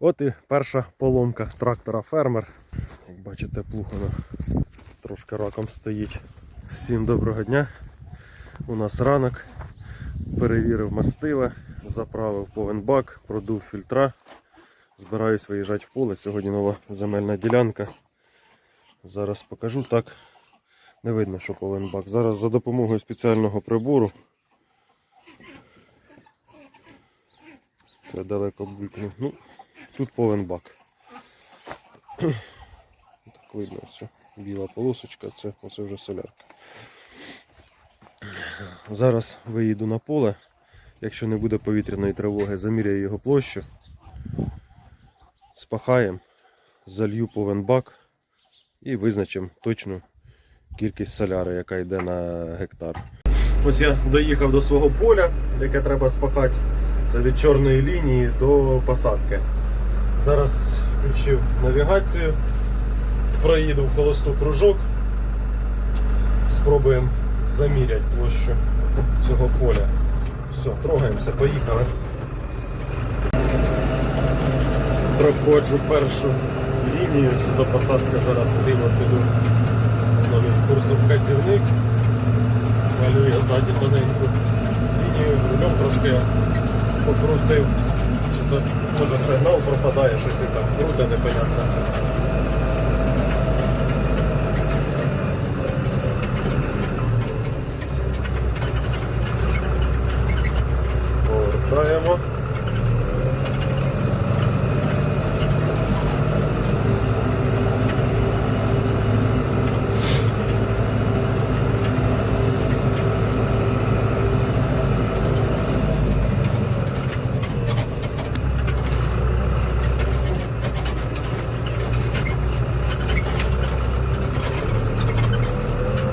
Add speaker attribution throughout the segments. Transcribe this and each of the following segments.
Speaker 1: От і перша поломка трактора фермер. Як бачите, плуг трошки раком стоїть. Всім доброго дня. У нас ранок. Перевірив мастила, заправив повен бак, продув фільтра. Збираюсь виїжджати в поле. Сьогодні нова земельна ділянка. Зараз покажу так. Не видно, що повен бак. Зараз за допомогою спеціального прибору. Це далеко булькнув. Ну, тут повен бак. Так видно все. Біла полосочка, це оце вже солярка. Зараз виїду на поле. Якщо не буде повітряної тривоги, заміряю його площу. Спахаємо, залью повен бак і визначимо точну кількість соляри, яка йде на гектар. Ось я доїхав до свого поля, яке треба спахати. Це від чорної лінії до посадки. Зараз включив навігацію, проїду в холосту кружок, спробуємо заміряти площу цього поля. Все, трогаємося, поїхали. Проходжу першу лінію до посадки, зараз вліво піду новий курсовказівник. Малює ззаді тоненьку лінію, рулем трошки покрутив. То може сигнал пропадає, щось і так круто, непонятно. Повертаємо.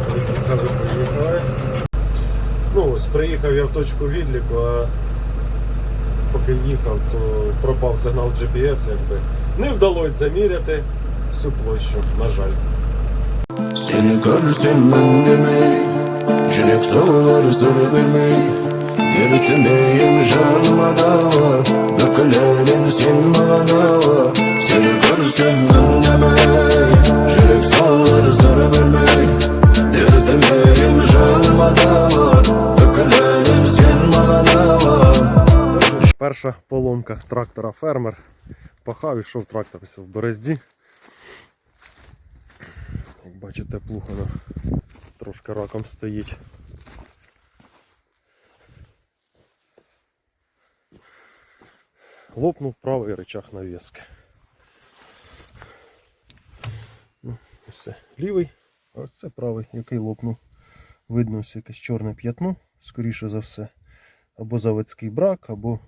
Speaker 1: Поїхали, поїхали. Ну ось, приїхав я в точку відліку, а поки їхав, то пропав сигнал GPS, якби. Не вдалося заміряти всю площу, на жаль.
Speaker 2: Seni görsem demeyi Yürek soğur sır vermeyi Yürütmeyim canıma dava Dökülerim sen bana
Speaker 1: Перша поломка трактора фермер. Пахав, ішов трактор ось в борозді. Як бачите, плуг воно трошки раком стоїть. Лопнув правий рычаг навіски. Ну, це лівий, а це правий, який лопнув. Видно ось якесь чорне п'ятно, скоріше за все. Або заводський брак, або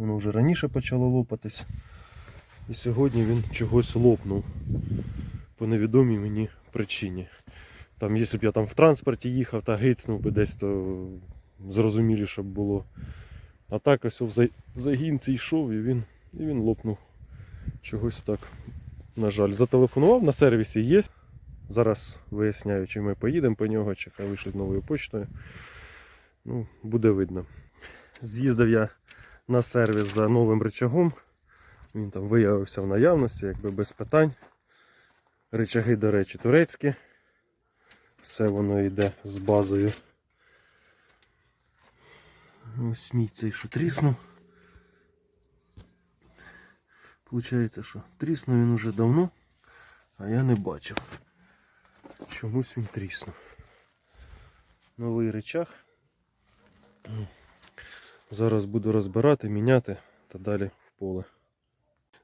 Speaker 1: Воно вже раніше почало лопатись. І сьогодні він чогось лопнув. По невідомій мені причині. Там, якщо б я там в транспорті їхав та гицнув би десь, то зрозуміліше б було. А так ось в за- загінці йшов і він, і він лопнув. Чогось так. На жаль, зателефонував на сервісі є. Зараз виясняю, чи ми поїдемо по нього, чи хай вишлють новою почтою. Ну, буде видно. З'їздив я на сервіс за новим рычагом. Він там виявився в наявності, якби без питань. Ричаги, до речі, турецькі. Все воно йде з базою. Ось мій цей що тріснув. Получається, що тріснув він уже давно, а я не бачив. Чомусь він тріснув. Новий рычаг. Зараз буду розбирати, міняти та далі в поле.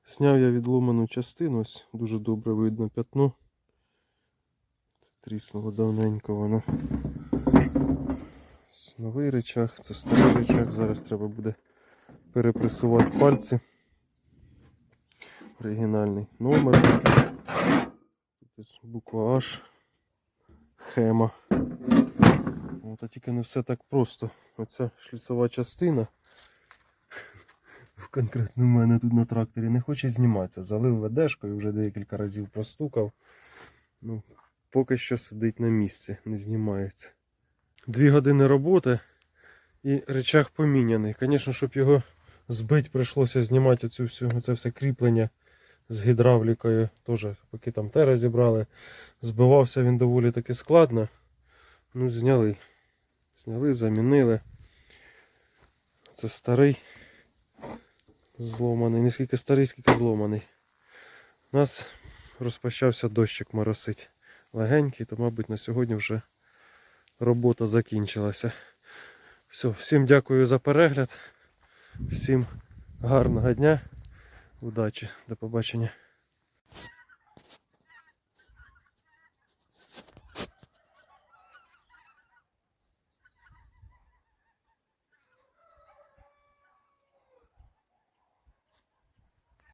Speaker 1: Сняв я відломану частину, ось дуже добре видно п'ятно. Це тріснуло давненько воно. Ось Новий речах, це старий речах. Зараз треба буде перепресувати пальці. Оригінальний номер. Буква H. Хема. От, а тільки не все так просто. Оця шліцова частина. Конкретно в мене тут на тракторі не хоче зніматися. Залив ведешкою, вже декілька разів простукав. Ну, поки що сидить на місці, не знімається. Дві години роботи і речах поміняний. Звісно, щоб його збити прийшлося знімати оцю всю, це все кріплення з гідравлікою. Теж, поки там те розібрали. Збивався він доволі таки складно. Ну, зняли. Зняли, замінили. Це старий. Зломаний. Не скільки старий, скільки зломаний. У нас розпочався дощик моросить. Легенький, то, мабуть, на сьогодні вже робота закінчилася. Все, всім дякую за перегляд. Всім гарного дня. Удачі. До побачення.